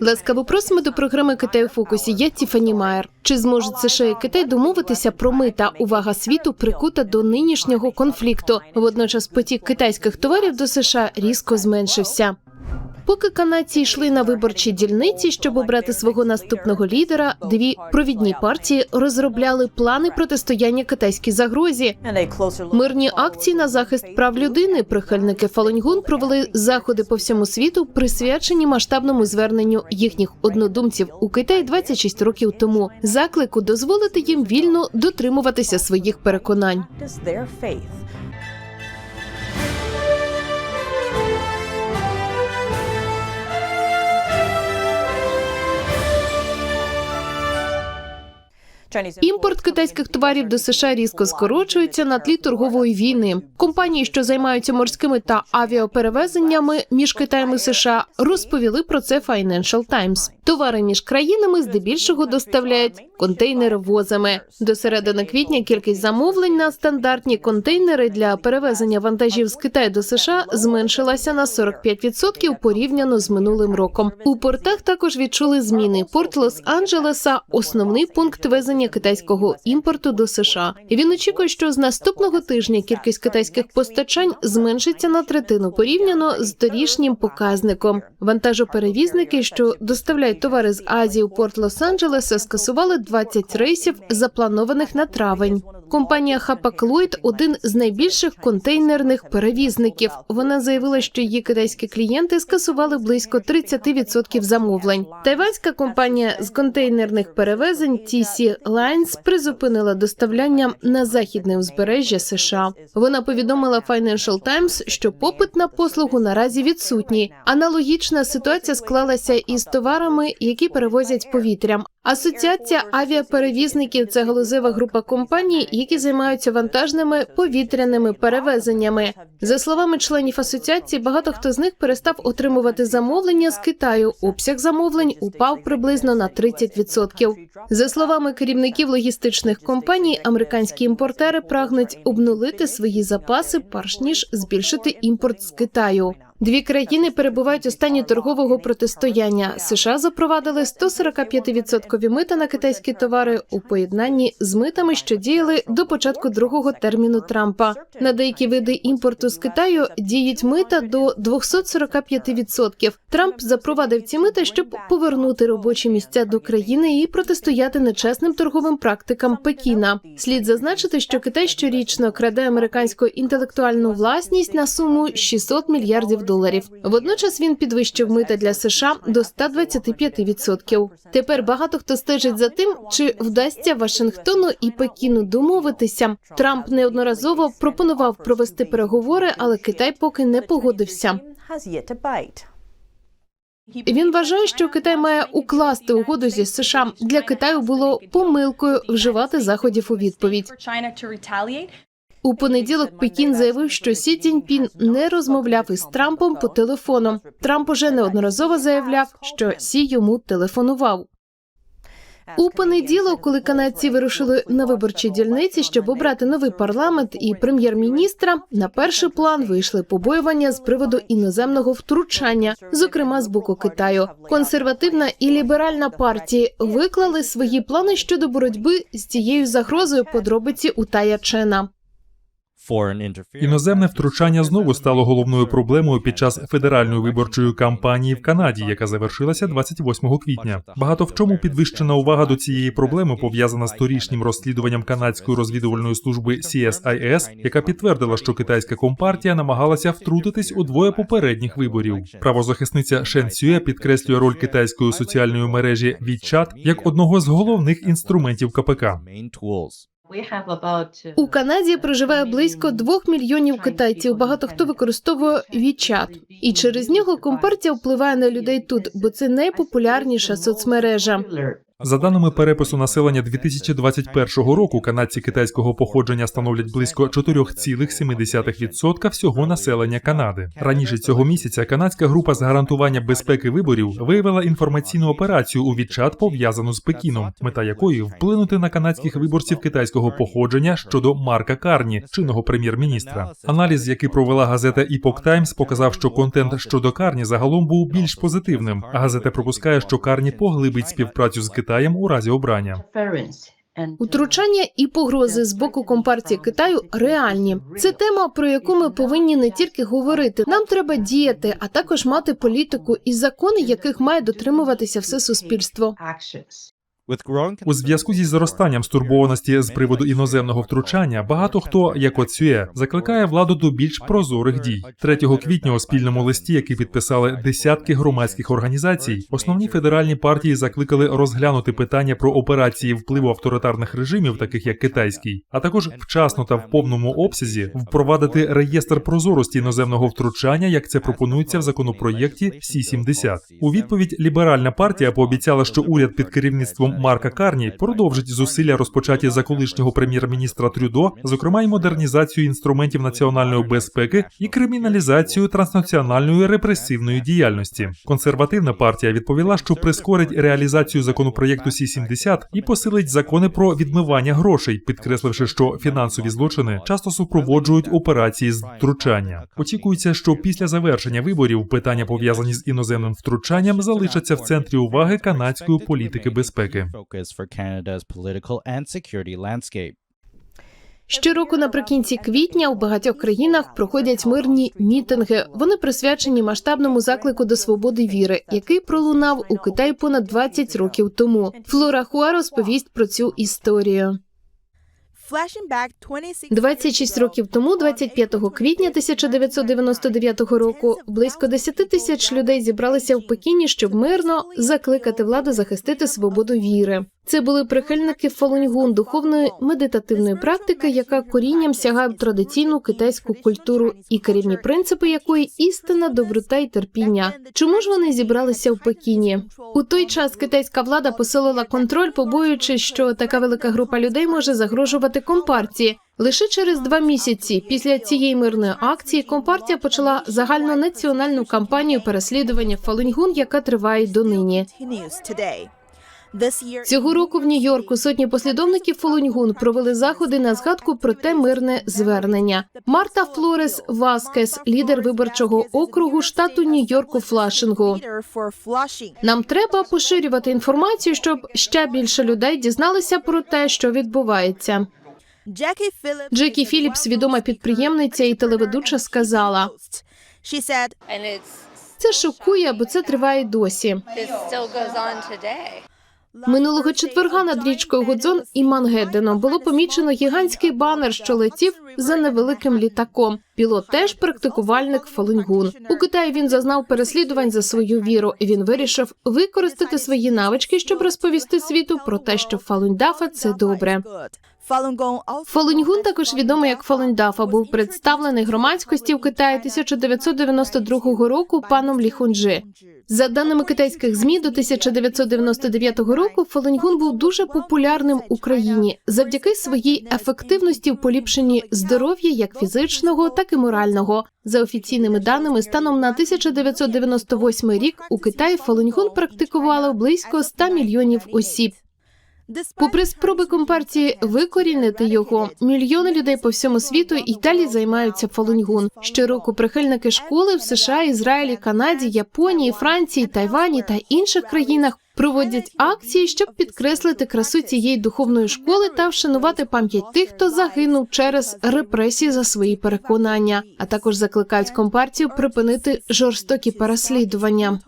Ласкаво просимо до програми Китай у фокусі. Я Тіфані Майер. Чи зможуть США і Китай домовитися про мита? Увага світу прикута до нинішнього конфлікту. Водночас потік китайських товарів до США різко зменшився. Поки канадці йшли на виборчі дільниці, щоб обрати свого наступного лідера, дві провідні партії розробляли плани протистояння китайській загрозі. Мирні акції на захист прав людини. Прихильники Фалуньгун провели заходи по всьому світу, присвячені масштабному зверненню їхніх однодумців у Китаї 26 років тому. Заклику дозволити їм вільно дотримуватися своїх переконань. Імпорт китайських товарів до США різко скорочується на тлі торгової війни. Компанії, що займаються морськими та авіаперевезеннями між Китаєм і США, розповіли про це Financial Times. Товари між країнами здебільшого доставляють контейнеровозами. До середини квітня кількість замовлень на стандартні контейнери для перевезення вантажів з Китаю до США зменшилася на 45% порівняно з минулим роком. У портах також відчули зміни. Порт Лос-Анджелеса основний пункт везення китайського імпорту до США. І Він очікує, що з наступного тижня кількість китайських постачань зменшиться на третину порівняно з торішнім показником. Вантажоперевізники, що доставляють товари з Азії у порт Лос-Анджелеса, скасували 20 рейсів, запланованих на травень. Компанія Hapag-Lloyd – один з найбільших контейнерних перевізників. Вона заявила, що її китайські клієнти скасували близько 30% замовлень. Тайванська компанія з контейнерних перевезень TC Lines призупинила доставляння на західне узбережжя США. Вона повідомила Financial Times, що попит на послугу наразі відсутній. Аналогічна ситуація склалася із товарами, які перевозять повітрям. Асоціація авіаперевізників це галузева група компаній, які займаються вантажними повітряними перевезеннями. За словами членів асоціації, багато хто з них перестав отримувати замовлення з Китаю. Обсяг замовлень упав приблизно на 30%. За словами керівників логістичних компаній, американські імпортери прагнуть обнулити свої запаси, перш ніж збільшити імпорт з Китаю. Дві країни перебувають у стані торгового протистояння. США запровадили 145% мита на китайські товари у поєднанні з митами, що діяли до початку другого терміну Трампа. На деякі види імпорту з Китаю діють мита до 245%. Трамп запровадив ці мита, щоб повернути робочі місця до країни і протистояти нечесним торговим практикам Пекіна. Слід зазначити, що Китай щорічно краде американську інтелектуальну власність на суму 600 мільярдів доларів. Водночас він підвищив мита для США до 125%. Тепер багато хто стежить за тим, чи вдасться Вашингтону і Пекіну домовитися. Трамп неодноразово пропонував провести переговори, але Китай поки не погодився. Він вважає, що Китай має укласти угоду зі США. Для Китаю було помилкою вживати заходів у відповідь. У понеділок Пекін заявив, що Сі Цзіньпін не розмовляв із Трампом по телефону. Трамп уже неодноразово заявляв, що Сі йому телефонував. У понеділок, коли канадці вирушили на виборчі дільниці, щоб обрати новий парламент і прем'єр-міністра, на перший план вийшли побоювання з приводу іноземного втручання, зокрема з боку Китаю. Консервативна і ліберальна партії виклали свої плани щодо боротьби з цією загрозою. Подробиці у Тая Чена. Іноземне втручання знову стало головною проблемою під час федеральної виборчої кампанії в Канаді, яка завершилася 28 квітня. Багато в чому підвищена увага до цієї проблеми пов'язана з торішнім розслідуванням канадської розвідувальної служби CSIS, яка підтвердила, що китайська компартія намагалася втрутитись у двоє попередніх виборів. Правозахисниця Шен Сює підкреслює роль китайської соціальної мережі WeChat як одного з головних інструментів КПК. У Канаді проживає близько двох мільйонів китайців. Багато хто використовує WeChat. і через нього компартія впливає на людей тут, бо це найпопулярніша соцмережа. За даними перепису населення 2021 року, канадці китайського походження становлять близько 4,7% всього населення Канади. Раніше цього місяця канадська група з гарантування безпеки виборів виявила інформаційну операцію у відчат, пов'язану з Пекіном, мета якої вплинути на канадських виборців китайського походження щодо Марка Карні, чинного прем'єр-міністра. Аналіз, який провела газета Epoch Times, показав, що контент щодо Карні загалом був більш позитивним. Газета припускає, що Карні поглибить співпрацю з Китаєм у разі обрання. Утручання і погрози з боку компартії Китаю реальні. Це тема, про яку ми повинні не тільки говорити. Нам треба діяти, а також мати політику і закони, яких має дотримуватися все суспільство. У зв'язку зі зростанням стурбованості з приводу іноземного втручання, багато хто, як от Сює, закликає владу до більш прозорих дій. 3 квітня у спільному листі, який підписали десятки громадських організацій, основні федеральні партії закликали розглянути питання про операції впливу авторитарних режимів, таких як китайський, а також вчасно та в повному обсязі впровадити реєстр прозорості іноземного втручання, як це пропонується в законопроєкті Сі 70 У відповідь ліберальна партія пообіцяла, що уряд під керівництвом Марка Карні продовжить зусилля розпочаті за колишнього прем'єр-міністра Трюдо, зокрема й модернізацію інструментів національної безпеки і криміналізацію транснаціональної репресивної діяльності. Консервативна партія відповіла, що прискорить реалізацію законопроєкту Сі 70 і посилить закони про відмивання грошей, підкресливши, що фінансові злочини часто супроводжують операції з втручання. Очікується, що після завершення виборів питання пов'язані з іноземним втручанням залишаться в центрі уваги канадської політики безпеки. Focus for Canada's political and security landscape. Щороку наприкінці квітня у багатьох країнах проходять мирні мітинги. Вони присвячені масштабному заклику до свободи віри, який пролунав у Китаї понад 20 років тому. Флора Хуа розповість про цю історію. 26 років тому, 25 квітня 1999 року, близько 10 тисяч людей зібралися в Пекіні, щоб мирно закликати владу захистити свободу віри. Це були прихильники фалуньгун духовної медитативної практики, яка корінням сягає в традиційну китайську культуру і керівні принципи якої істина, доброта і терпіння. Чому ж вони зібралися в Пекіні? У той час китайська влада посилила контроль, побоюючись, що така велика група людей може загрожувати компартії. Лише через два місяці після цієї мирної акції компартія почала загальнонаціональну кампанію переслідування фалуньгун, яка триває й донині. Цього року в Нью-Йорку сотні послідовників Фолуньгун провели заходи на згадку про те мирне звернення. Марта Флорес Васкес, лідер виборчого округу штату Нью-Йорку Флашингу. Нам треба поширювати інформацію, щоб ще більше людей дізналися про те, що відбувається. Джекі Філіпс, відома підприємниця і телеведуча, сказала: це шокує, бо це триває досі. Минулого четверга над річкою Гудзон і Мангедденом було помічено гігантський банер, що летів за невеликим літаком. Пілот теж практикувальник Фалунгун. У Китаї він зазнав переслідувань за свою віру, і він вирішив використати свої навички, щоб розповісти світу про те, що Фалуньдафа – це добре. Фалуньгун, також відомий як Фалуньдафа, був представлений громадськості в Китаї 1992 року паном Ліхунджи. За даними китайських змі, до 1999 року Фалуньгун був дуже популярним в Україні завдяки своїй ефективності в поліпшенні здоров'я як фізичного, так і морального. За офіційними даними, станом на 1998 рік у Китаї Фалуньгун практикувало близько 100 мільйонів осіб. Попри спроби компартії викорінити його, мільйони людей по всьому світу і далі займаються фалуньгун. Щороку прихильники школи в США, Ізраїлі, Канаді, Японії, Франції, Тайвані та інших країнах проводять акції, щоб підкреслити красу цієї духовної школи та вшанувати пам'ять тих, хто загинув через репресії за свої переконання, а також закликають компартію припинити жорстокі переслідування.